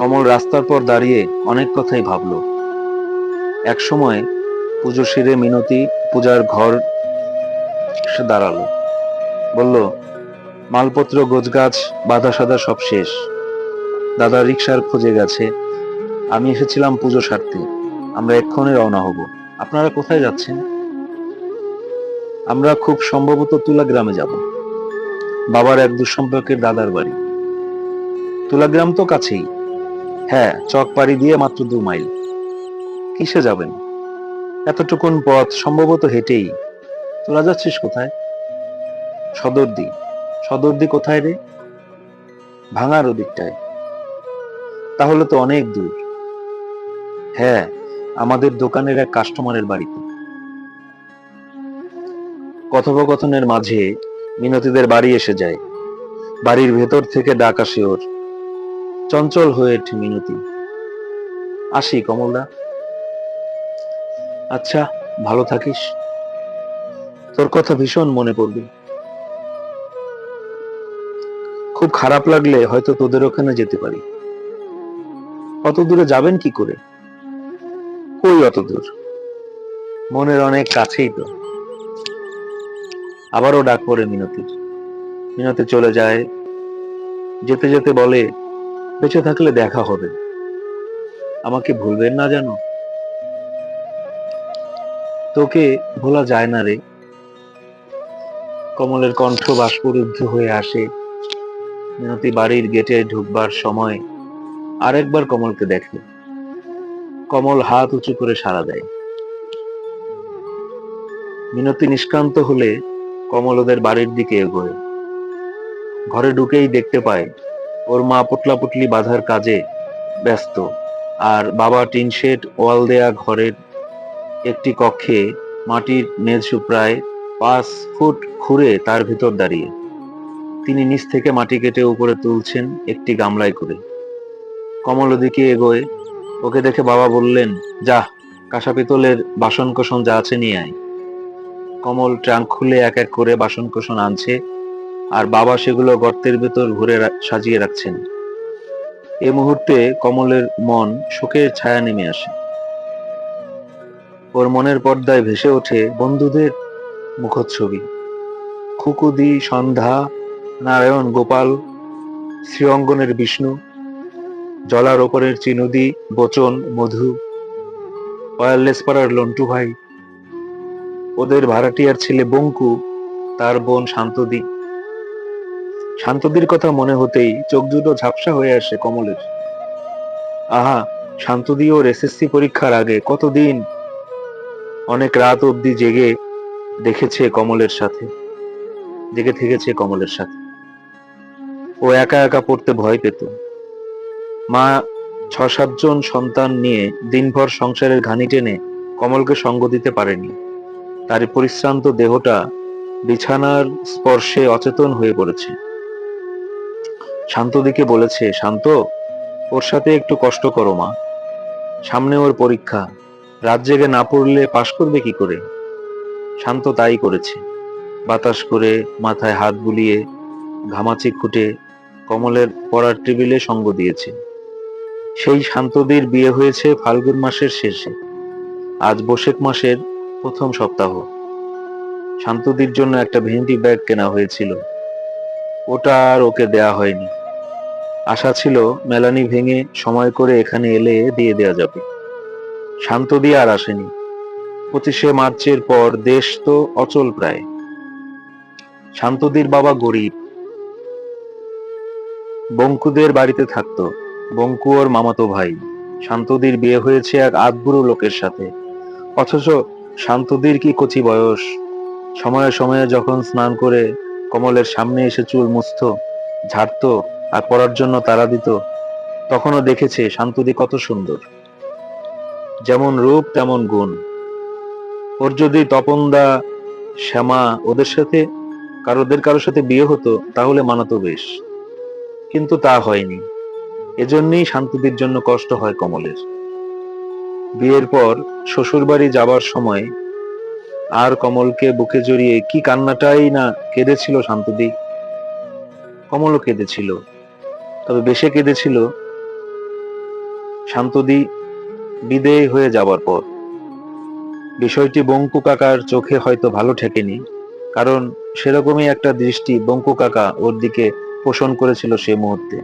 কমল রাস্তার পর দাঁড়িয়ে অনেক কথাই ভাবল। এক সময় পুজো সেরে মিনতি, পূজার ঘর সে দাঁড়াল। বলল, মালপত্র, গোছগাছ বাধা সাদা সব শেষ। দাদা রিক্সার খুঁজে গেছে। আমি এসেছিলাম পুজো সারতে। আমরা এক্ষণে রওনা হব। আপনারা কোথায় যাচ্ছেন? আমরা খুব সম্ভবত তুলা গ্রামে যাব। বাবার এক দুঃসম্পর্কের দাদার বাড়ি। তুলাগ্রাম তো কাছেই। হ্যাঁ চক পাড়ি দিয়ে মাত্র দু মাইল। কিসে যাবেন? এতটুকুন পথ সম্ভবত হেঁটেই। তোরা যাচ্ছিস কোথায়? সদরদি। সদরদি কোথায় রে? ভাঙার ওদিকটায়। তাহলে তো অনেক দূর। হ্যাঁ আমাদের দোকানের এক কাস্টমারের বাড়িতে। কথোপকথনের মাঝে মিনতিদের বাড়ি এসে যায়। বাড়ির ভেতর থেকে ডাক আসে ওর। চঞ্চল হয়ে ওঠে মিনতি। আসি কমলদা। আচ্ছা ভালো থাকিস। তোর কথা ভীষণ মনে পড়বে। খুব খারাপ লাগলে হয়তো তোদের ওখানে যেতে পারি। অত দূরে যাবেন কি করে? কই অত দূর? মনের অনেক কাছেই তো। আবারও ডাক পড়ে মিনতির। মিনতি চলে যায়। যেতে যেতে বলে বেঁচে থাকলে দেখা হবে। আমাকে ভুলবেন না জানো তোকে ভোলা যায় না রে। কমলের কণ্ঠ বাষ্পরুদ্ধ হয়ে আসে। মিনতি বাড়ির গেটে ঢুকবার সময় আরেকবার কমলকে দেখে। কমল হাত উঁচু করে সাড়া দেয়। মিনতি নিষ্কান্ত হলে কমল ওদের বাড়ির দিকে এগোয়। ঘরে ঢুকেই দেখতে পায় ওর মা পুটলা পুটলি বাঁধার কাজে ব্যস্ত। আর বাবা টিনশেড ওয়াল দেয়া ঘরের একটি কক্ষে মাটির মেঝু প্রায় পাঁচ ফুট খুঁড়ে তার ভিতর দাঁড়িয়ে। তিনি নিচ থেকে মাটি কেটে উপরে তুলছেন একটি গামলায় করে। কমল ওদিকে এগোয়। ওকে দেখে বাবা বললেন, যা, কাঁসা পিতলের বাসন কোসন যা আছে নিয়ে আয়। কমল ট্রাঙ্ক খুলে এক এক করে বাসন কোসন আনছে। আর বাবা সেগুলো গর্তের ভেতর ঘুরে সাজিয়ে রাখছেন। এ মুহূর্তে কমলের মন শোকের ছায়া নেমে আসে। ওর মনের পর্দায় ভেসে ওঠে বন্ধুদের মুখচ্ছবি। খুকুদি সন্ধ্যা, নারায়ণ গোপাল, শ্রীঅঙ্গনের বিষ্ণু জলার ওপরের চিনুদি, বচন, মধু ওয়ারলেস পাড়ার লন্টু ভাই, ওদের ভাড়াটিয়ার ছেলে বঙ্কু, তার বোন শান্তদি শান্তদির কথা মনে হতেই চোখ দুটো ঝাপসা হয়ে আসে কমলের। আহা, শান্তদি ওর এসএসসি পরীক্ষার আগে কতদিন? অনেক রাত অবধি জেগে দেখেছে কমলের সাথে। জেগে থেকেছে কমলের সাথে। ও একা একা পড়তে ভয় পেত। মা ছ সাতজন সন্তান নিয়ে দিনভর সংসারের ঘানি টেনে কমলকে সঙ্গ দিতে পারেনি। তার পরিশ্রান্ত দেহটা বিছানার স্পর্শে অচেতন হয়ে পড়েছে। শান্তদিকে বলেছে, শান্ত, ওর সাথে একটু কষ্ট করো মা। সামনে ওর পরীক্ষা। রাত জেগে না পড়লে পাশ করবে কি করে? শান্ত তাই করেছে। বাতাস করে মাথায় হাত বুলিয়ে ঘামাচি খুঁটে কমলের পড়ার টেবিলে সঙ্গ দিয়েছে। সেই শান্তদির বিয়ে হয়েছে ফাল্গুন মাসের শেষে। আজ বৈশাখ মাসের প্রথম সপ্তাহ। শান্তদির জন্য একটা ভেন্ডি ব্যাগ কেনা হয়েছিল। ওটা আর ওকে দেয়া হয়নি। আশা ছিল মেলানি ভেঙে সময় করে এখানে এলে দিয়ে দেয়া যাবে। শান্তদি আর আসেনি। পঁচিশে মার্চের পর দেশ তো অচল প্রায়। শান্তদির বাবা গরিব। বঙ্কুদের বাড়িতে থাকতো। বঙ্কু ওর মামাতো ভাই। শান্তদির বিয়ে হয়েছে এক আধবুড়ো লোকের সাথে। অথচ শান্তদির কি কচি বয়স? সময়ে সময়ে যখন স্নান করে কমলের সামনে এসে চুল মুছতো, ঝাড়তো আর পড়ার জন্য তারা দিত, তখনও দেখেছে শান্তদি কত সুন্দর। যেমন রূপ, তেমন গুণ। ওর যদি তপনদা শ্যামা ওদের সাথে কারোদের কারোর সাথে বিয়ে হতো, তাহলে মানাতো বেশ। কিন্তু তা হয়নি। এজন্যই শান্তদির জন্য কষ্ট হয় কমলের। বিয়ের পর শ্বশুরবাড়ি যাবার সময় আর কমলকে বুকে জড়িয়ে কি কান্নাটাই না কেঁদেছিল শান্তদি। কমলও কেঁদেছিল। তবে বেশি কেঁদেছিল শান্তদি বিদেয় হয়ে যাবার পর। বিষয়টি বঙ্কু কাকার চোখে হয়তো ভালো ঠেকেনি, কারণ সেরকমই একটা দৃষ্টি বঙ্কু কাকা ওর দিকে পোষণ করেছিল সে মুহূর্তে।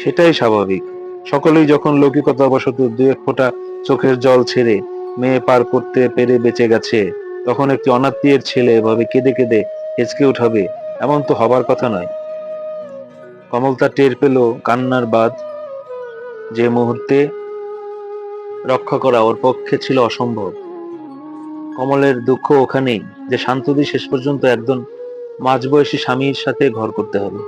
সেটাই স্বাভাবিক। সকলেই যখন লৌকিকতাবশত দু এক ফোঁটা চোখের জল ছেড়ে মেয়ে পার করতে পেরে বেঁচে গেছে, তখন একটি অনাত্মীয়ের ছেলে এভাবে কেঁদে কেঁদে হেঁচকে উঠাবে এমন তো হবার কথা নয়। কমল তা টের পেল কান্নার বাদ যে মুহূর্তে রক্ষা করা ওর পক্ষে ছিল অসম্ভব। কমলের দুঃখ ওখানেই, যে শান্তদি শেষ পর্যন্ত একজন মাঝবয়সী স্বামীর সাথে ঘর করতে হবে।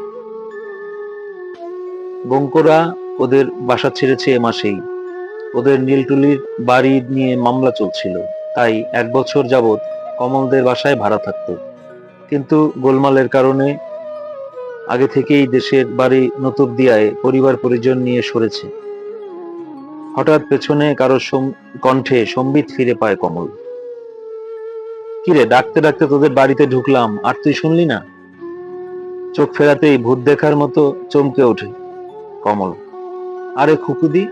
বঙ্করা ওদের বাসা ছেড়েছে এ মাসেই। ওদের নীলটুলির বাড়ি নিয়ে মামলা চলছিল। তাই এক বছর যাবৎ কমলদের বাসায় ভাড়া থাকতো। কিন্তু গোলমালের কারণে আগে থেকেই দেশের বাড়ি নতুব দিয়ায় পরিবার পরিজন নিয়ে সরেছে। হঠাৎ পেছনে কারও কণ্ঠে সম্বিত ফিরে পায় কমল। কিরে, ডাকতে ডাকতে তোদের বাড়িতে ঢুকলাম, আর তুই শুনলি না? চোখ ফেরাতেই ভূত দেখার মতো চমকে ওঠে কমল। আরে খুকুদি,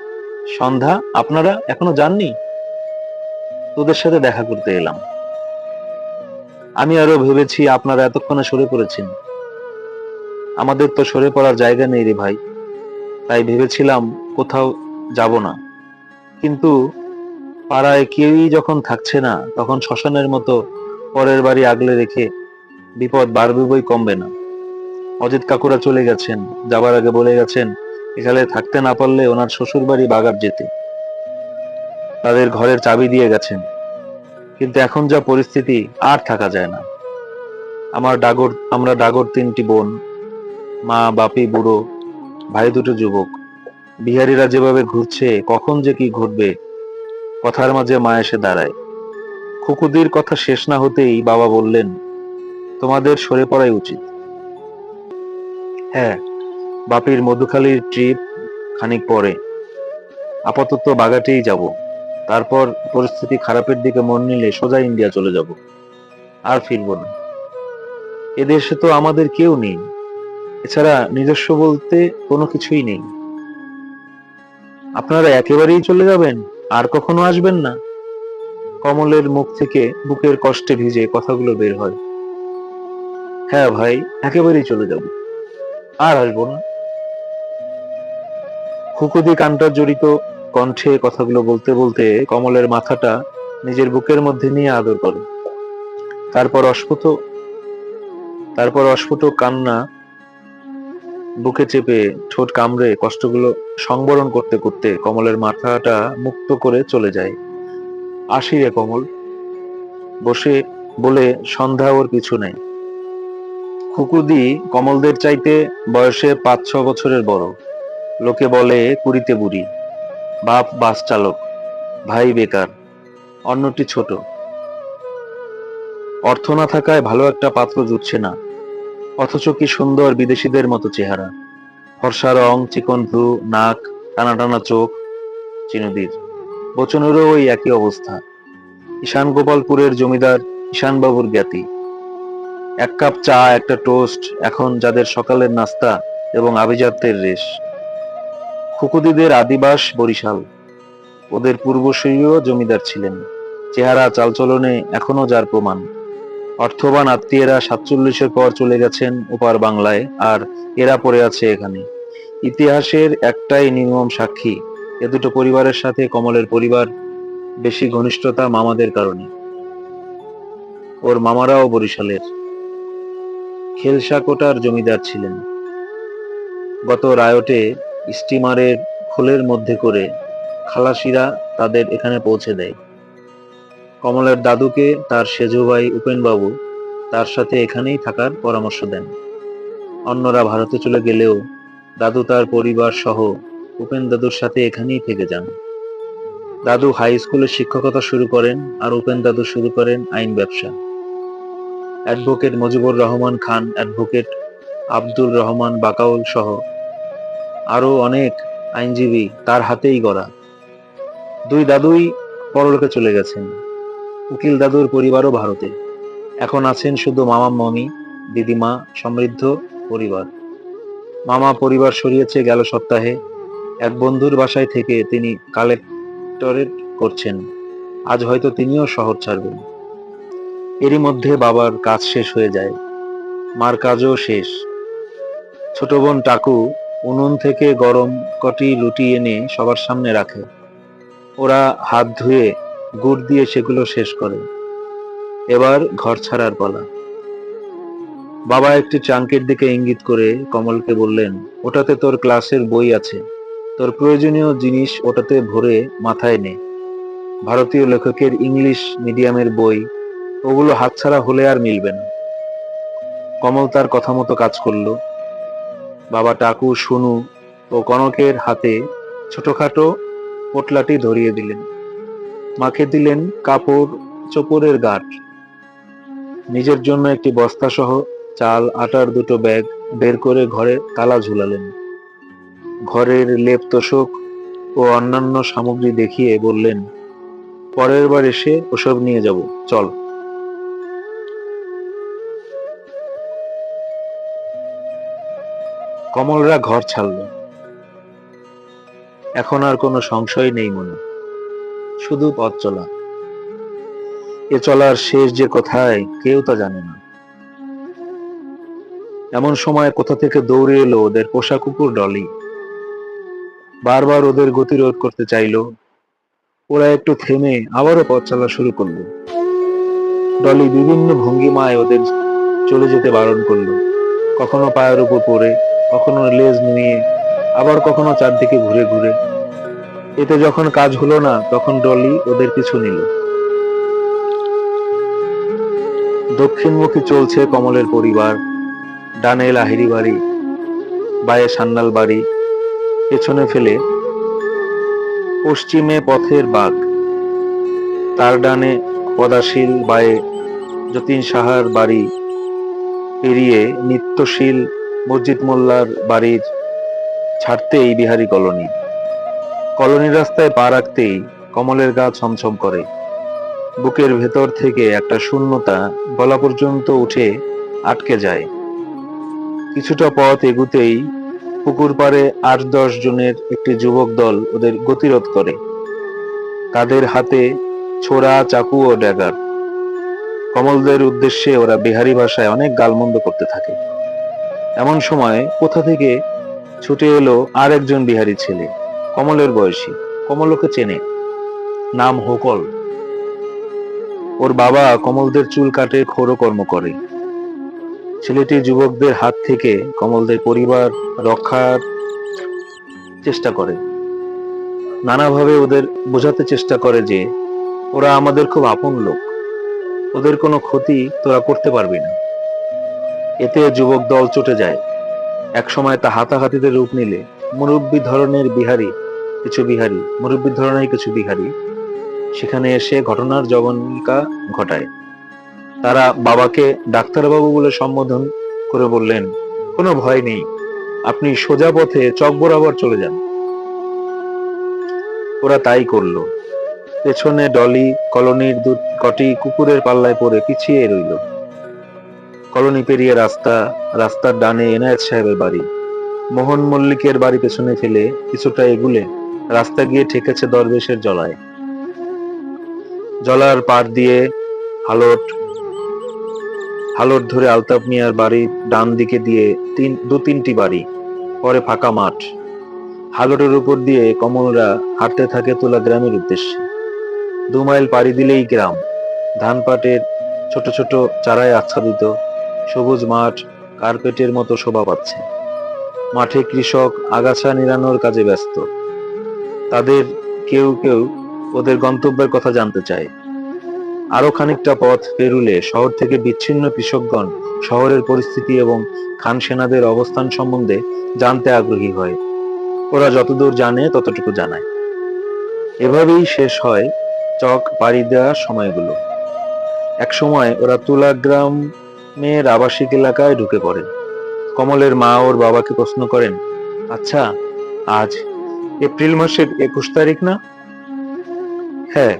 সন্ধ্যা, আপনারা এখনও যাননি? তোদের সাথে দেখা করতে এলাম। আমি আরও ভেবেছি আপনারা এতক্ষণে সরে পড়েছেন। আমাদের তো সরে পড়ার জায়গা নেই রে ভাই। তাই ভেবেছিলাম কোথাও যাব না। কিন্তু পাড়ায় কেউই যখন থাকছে না, তখন শ্মশানের মতো পরের বাড়ি আগলে রেখে বিপদ বাড়বে বই কমবে না। অজিত কাকুরা চলে গেছেন, যাবার আগে বলে গেছেন, এখানে থাকতে না পারলে ওনার শ্বশুর বাড়ি বাগার যেতে। তাদের ঘরের চাবি দিয়ে গেছেন। কিন্তু এখন যা পরিস্থিতি, আর থাকা যায় না। আমার ডাগর, আমরা ডাগর তিনটি বোন মা, বাপি, বুড়ো, ভাই দুটো যুবক। বিহারীরা যেভাবে ঘুরছে, কখন যে কি ঘটবে, কথার মাঝে মা এসে দাঁড়ায়। খুকুদির কথা শেষ না হতেই বাবা বললেন, তোমাদের সরে পড়াই উচিত। হ্যাঁ বাপির মধুখালীর ট্রিপ খানিক পরে। আপাতত বাগাটেই যাব। তারপর পরিস্থিতি খারাপের দিকে মন নিলে সোজা ইন্ডিয়া চলে যাব। আর ফিরবো না। এদেশে তো আমাদের কেউ নেই। এছাড়া নিজস্ব বলতে কোনো কিছুই নেই। আপনারা একেবারেই চলে যাবেন, আর কখনো আসবেন না। কমলের মুখ থেকে বুকের কষ্টে ভিজে কথাগুলো বের হয়। হ্যাঁ ভাই, একেবারেই চলে যাব। আর আসব না। খুকুদি কানটার জড়িত কণ্ঠে কথাগুলো বলতে বলতে কমলের মাথাটা নিজের বুকের মধ্যে নিয়ে আদর করে। তারপর অস্ফুট তারপর অস্ফুট কান্না বুকে চেপে ঠোঁট কামড়ে কষ্টগুলো সংবরণ করতে করতে কমলের মাথাটা মুক্ত করে চলে যায়। আসি রে কমল, বসে বলে, সন্ধ্যা ওর পিছু নেয় খুকুদি কমলদের চাইতে বয়সে পাঁচ ছ বছরের বড়। লোকে বলে, কুড়িতে বুড়ি। বাপ, বাস চালক। ভাই, বেকার। অন্যটি ছোট। অর্থ না থাকায় ভালো একটা পাত্র জুটছে না। অথচ কি সুন্দর বিদেশিদের মতো চেহারা। ফর্সা রং, চিকন ভ্রু, নাক, টানা টানা চোখ চিনুদির বচনেরও ওই একই অবস্থা। ঈশান গোপালপুরের জমিদার ঈশানবাবুর জ্ঞাতি। এক কাপ চা, একটা টোস্ট, এখন যাদের সকালের নাস্তা এবং আভিজাত্যের রেশ। খুকুদিদের আদিবাস বরিশাল। ওদের পূর্বসূরীও জমিদার ছিলেন। চেহারা চালচলনে এখনও যার প্রমাণ। অর্থবান আত্মীয়রা সাতচল্লিশের পর চলে গেছেন ওপার বাংলায়, আর এরা পড়ে আছে এখানে। ইতিহাসের একটাই নির্মম সাক্ষী, এ দুটো পরিবারের সাথে কমলের পরিবার, বেশি ঘনিষ্ঠতা মামাদের কারণে। ওর মামারাও বরিশালের। খেলসাকোটার জমিদার ছিলেন। গত রায়টে স্টিমারের খোলের মধ্যে করে খালাসিরা তাদের এখানে পৌঁছে দেয়। কমলের দাদুকে তার সেজু ভাই উপেনবাবু তার সাথে এখানেই থাকার পরামর্শ দেন। অন্যরা ভারতে চলে গেলেও দাদু তার পরিবার সহ উপেন দাদুর সাথে এখানেই থেকে যান। দাদু হাই স্কুলে শিক্ষকতা শুরু করেন আর উপেন দাদু শুরু করেন আইন ব্যবসা। অ্যাডভোকেট মুজিবুর রহমান খান, অ্যাডভোকেট আব্দুল রহমান বাকাউল সহ আরও অনেক আইনজীবী তার হাতেই গড়া। দুই দাদুই পরলোকে চলে গেছেন। উকিল দাদুর পরিবারও ভারতে। এখন আছেন শুধু মামা, মামি, দিদিমা, সমৃদ্ধ পরিবার। মামা পরিবার সরিয়েছে গেল সপ্তাহে। এক বন্ধুর বাসায় থেকে তিনি কালেক্টরেট করছেন। আজ হয়তো তিনিও শহর ছাড়বেন। এরই মধ্যে বাবার কাজ শেষ হয়ে যায়। মার কাজও শেষ। ছোট বোন টাকু উনুন থেকে গরম কটি লুটি এনে সবার সামনে রাখে। ওরা হাত ধুয়ে গুড় দিয়ে সেগুলো শেষ করে। এবার ঘর ছাড়ার পালা। বাবা একটি ট্রাঙ্কের দিকে ইঙ্গিত করে কমলকে বললেন, ওটাতে তোর ক্লাসের বই আছে। তোর প্রয়োজনীয় জিনিস ওটাতে ভরে মাথায় নে। ভারতীয় লেখকের ইংলিশ মিডিয়ামের বই, ওগুলো হাতছাড়া হলে আর মিলবে না। কমল তার কথা মতো কাজ করল। বাবা টাকু শুনু ও কনকের হাতে ছোটখাটো পোটলাটি ধরিয়ে দিলেন। মাকে দিলেন কাপড় চোপড়ের গাঁট। নিজের জন্য একটি বস্তা সহ চাল, আটার দুটো ব্যাগ বের করে ঘরে তালা ঝুলালেন। ঘরের লেপ তোষক ও অন্যান্য সামগ্রী দেখিয়ে বললেন, পরের বার এসে ওসব নিয়ে যাব, চল। কমলরা ঘর ছাড়ল। এখন আর কোনো সংশয় নেই মনে। শুধু পথ চলা। এ চলার শেষ যে কোথায় কেউ তা জানে না। এমন সময় কোথা থেকে দৌড়ে এলো ওদের পোষা কুকুর ডলি। বারবার ওদের গতিরোধ করতে চাইলো। ওরা একটু থেমে আবারও পথ চলা শুরু করল। ডলি বিভিন্ন ভঙ্গিমায় ওদের চলে যেতে বারণ করল। কখনো পায়ের উপর পড়ে, কখনো লেজ নুয়ে, আবার কখনো চারদিকে ঘুরে ঘুরে। এতে যখন কাজ হলো না, তখন ডলি ওদের পিছু নিল। দক্ষিণমুখী চলছে কমলের পরিবার, ডানে লাহিরি বাড়ি, বায়ে সান্নাল বাড়ি, পেছনে ফেলে পশ্চিমে পথের বাঘ তার ডানে পদাশীল, বায়ে যতীন সাহার বাড়ি, পেরিয়ে নিত্যশীল মসজিদ মোল্লার বাড়ির ছাড়তেই বিহারি কলোনি। কলোনি রাস্তায় পা রাখতেই কমলের গা ছমছম করে। বুকের ভেতর থেকে একটা শূন্যতা গলা পর্যন্ত উঠে আটকে যায়। কিছুটা পথ এগুতেই পুকুর পাড়ে আট দশ জনের একটি যুবক দল ওদের গতিরোধ করে। তাদের হাতে ছোড়া চাকু ও ড্যাগার। কমলদের উদ্দেশ্যে ওরা বিহারি ভাষায় অনেক গালমন্দ করতে থাকে। এমন সময় কোথা থেকে ছুটে এলো আর একজন বিহারি ছেলে। কমলের বয়সী। কমল ওকে চেনে। নাম হোকল। ওর বাবা কমলদের চুল কাটে খোরো কর্ম করে। ছেলেটি যুবকদের হাত থেকে কমলদের পরিবার রক্ষার চেষ্টা করে। নানাভাবে ওদের বোঝাতে চেষ্টা করে যে, ওরা আমাদের খুব আপন লোক। ওদের কোনো ক্ষতি তোরা করতে পারবি না। এতে যুবক দল চটে যায়। একসময় তা হাতাহাতিতে রূপ নিলে মুরব্বী ধরনের বিহারি কিছু বিহারি মুরব্বী ধরনের কিছু বিহারি। সেখানে এসে ঘটনার জবনিকা ঘটায়। তারা বাবাকে ডাক্তারবাবু বলে সম্বোধন করে বললেন, কোনো ভয় নেই, আপনি সোজা পথে চক বরাবর চলে যান। ওরা তাই করল। পেছনে ডলি, কলোনির দু কটি কুকুরের পাল্লায় পড়ে পিছিয়ে রইল। কলোনি পেরিয়ে রাস্তা, রাস্তার ডানে এনায়েত সাহেবের বাড়ি। মোহন মল্লিকের বাড়ি পেছনে ফেলে কিছুটা এগুলে রাস্তা গিয়ে ঠেকেছে দরবেশের জলায়। জলার পার দিয়ে হালট হালট ধরে আলতাপ মিয়ার বাড়ির ডান দিকে দিয়ে তিন, দু তিনটি বাড়ি, পরে ফাঁকা মাঠ। হালটের উপর দিয়ে কমলরা হাঁটতে থাকে তোলা গ্রামের উদ্দেশ্যে। দু মাইল পাড়ি দিলেই গ্রাম। ধান পাটের ছোট ছোট চারায় আচ্ছাদিত, সবুজ মাঠ, কার্পেটের মতো শোভা পাচ্ছে। মাঠে কৃষক আগাছা নিরানোর কাজে ব্যস্ত। তাদের কেউ কেউ ওদের গন্তব্যের কথা জানতে চায়। আরও খানিকটা পথ পেরুলে শহর থেকে বিচ্ছিন্ন কৃষকগণ শহরের পরিস্থিতি এবং খান সেনাদের অবস্থান সম্বন্ধে জানতে আগ্রহী হয়। ওরা যতদূর জানে ততটুকু জানায়। এভাবেই শেষ হয় চক পাড়ি দেওয়ার সময়গুলো। এক সময় ওরা তুলা গ্রামের আবাসিক এলাকায় ঢুকে পড়ে। কমলের মা ওর বাবাকে প্রশ্ন করেন আচ্ছা আজ এপ্রিল মাসের একুশ তারিখ না? হ্যাঁ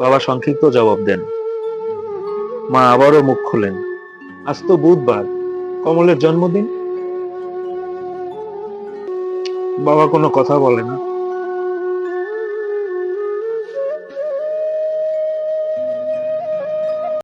বাবা সংক্ষিপ্ত জবাব দেন। মা আবারও মুখ খুলেন। আজ তো বুধবার। কমলের জন্মদিন? বাবা কোনো কথা বলে না।